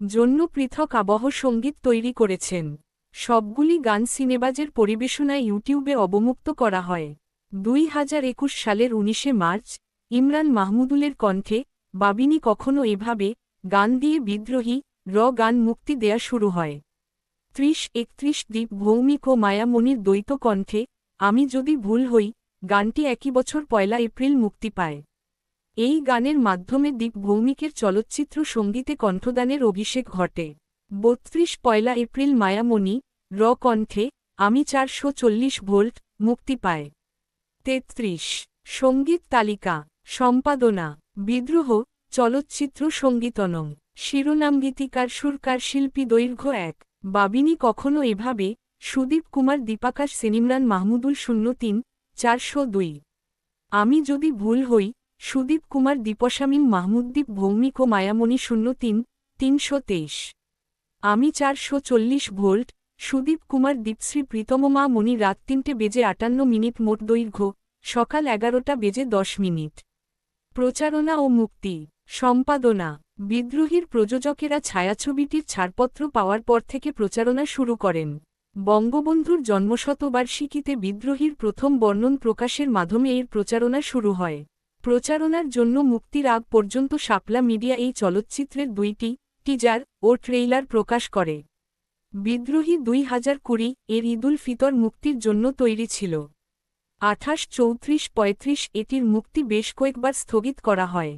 জন্য পৃথক আবহ সংগীত তৈরি করেছেন। সবগুলি গান সিনেবাজের পরিবেশনায় ইউটিউবে অবমুক্ত করা হয়। দুই হাজার একুশ সালের উনিশে মার্চ, ইমরান মাহমুদুলের কণ্ঠে বাবিনী কখনো এভাবে গান দিয়ে বিদ্রোহী, র গান মুক্তি দেয়া শুরু হয়। ত্রিশ একত্রিশ দ্বীপ ভৌমিক ও মায়ামণির দ্বৈত কণ্ঠে, আমি যদি ভুল হই গানটি একই বছর পয়লা এপ্রিল মুক্তি পায়। এই গানের মাধ্যমে দ্বীপ ভৌমিকের চলচ্চিত্র সঙ্গীতে কণ্ঠদানের অভিষেক ঘটে। বত্রিশ পয়লা এপ্রিল মায়ামণি র কণ্ঠে, আমি চারশো চল্লিশ ভোল্ট, মুক্তি পায়। তেত্রিশ, সংগীত তালিকা, সম্পাদনা, বিদ্রোহ, চলচ্চিত্র সঙ্গীতনং, শিরোনাম গীতিকার সুরকার শিল্পী দৈর্ঘ্য এক, বাবিনী কখনো এভাবে, সুদীপ কুমার দীপাকাশ সেনিমরান মাহমুদুল শূন্য তিন, চারশো দুই। আমি যদি ভুল হই সুদীপ কুমার দীপস্বামীম মাহমুদ্দীপ ভৌমিক ও মায়ামণি শূন্য তিন, তিনশো তেইশ। আমি চারশো চল্লিশ ভোল্ট, সুদীপ কুমার দীপশ্রী প্রীতম মা মণি রাত তিনটে বেজে আটান্ন মিনিট মোট দৈর্ঘ্য, সকাল এগারোটা বেজে দশ মিনিট। প্রচারণা ও মুক্তি, সম্পাদনা, বিদ্রোহীর প্রযোজকেরা ছায়াছবিটির ছাড়পত্র পাওয়ার পর থেকে প্রচারণা শুরু করেন। বঙ্গবন্ধুর জন্মশতবার্ষিকীতে বিদ্রোহীর প্রথম বর্ণন প্রকাশের মাধ্যমে এর প্রচারণা শুরু হয়। প্রচারণার জন্য মুক্তির আগ পর্যন্ত শাপলা মিডিয়া এই চলচ্চিত্রের দুইটি টিজার ও ট্রেইলার প্রকাশ করে। বিদ্রোহী দুই হাজার কুড়ি এর ঈদুল ফিতর মুক্তির জন্য তৈরি ছিল। আঠাশ চৌত্রিশ পঁয়ত্রিশ এটির মুক্তি বেশ কয়েকবার স্থগিত করা হয়।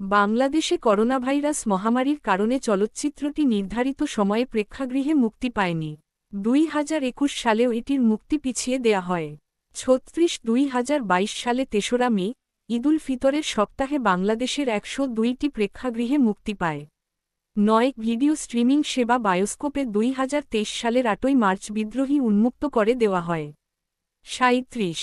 বাংলাদেশে করোনাভাইরাস মহামারীর কারণে চলচ্চিত্রটি নির্ধারিত সময়ে প্রেক্ষাগৃহে মুক্তি পায়নি। দুই হাজার একুশ সালেও এটির মুক্তি পিছিয়ে দেয়া হয়। ছত্রিশ দুই হাজার বাইশ সালে তেসরা মে ঈদুল ফিতরের সপ্তাহে বাংলাদেশের একশো দুইটি প্রেক্ষাগৃহে মুক্তি পায়। নয়, ভিডিও স্ট্রিমিং সেবা বায়োস্কোপে দুই হাজার তেইশ সালের আটই মার্চ বিদ্রোহী উন্মুক্ত করে দেওয়া হয়। সাঁত্রিশ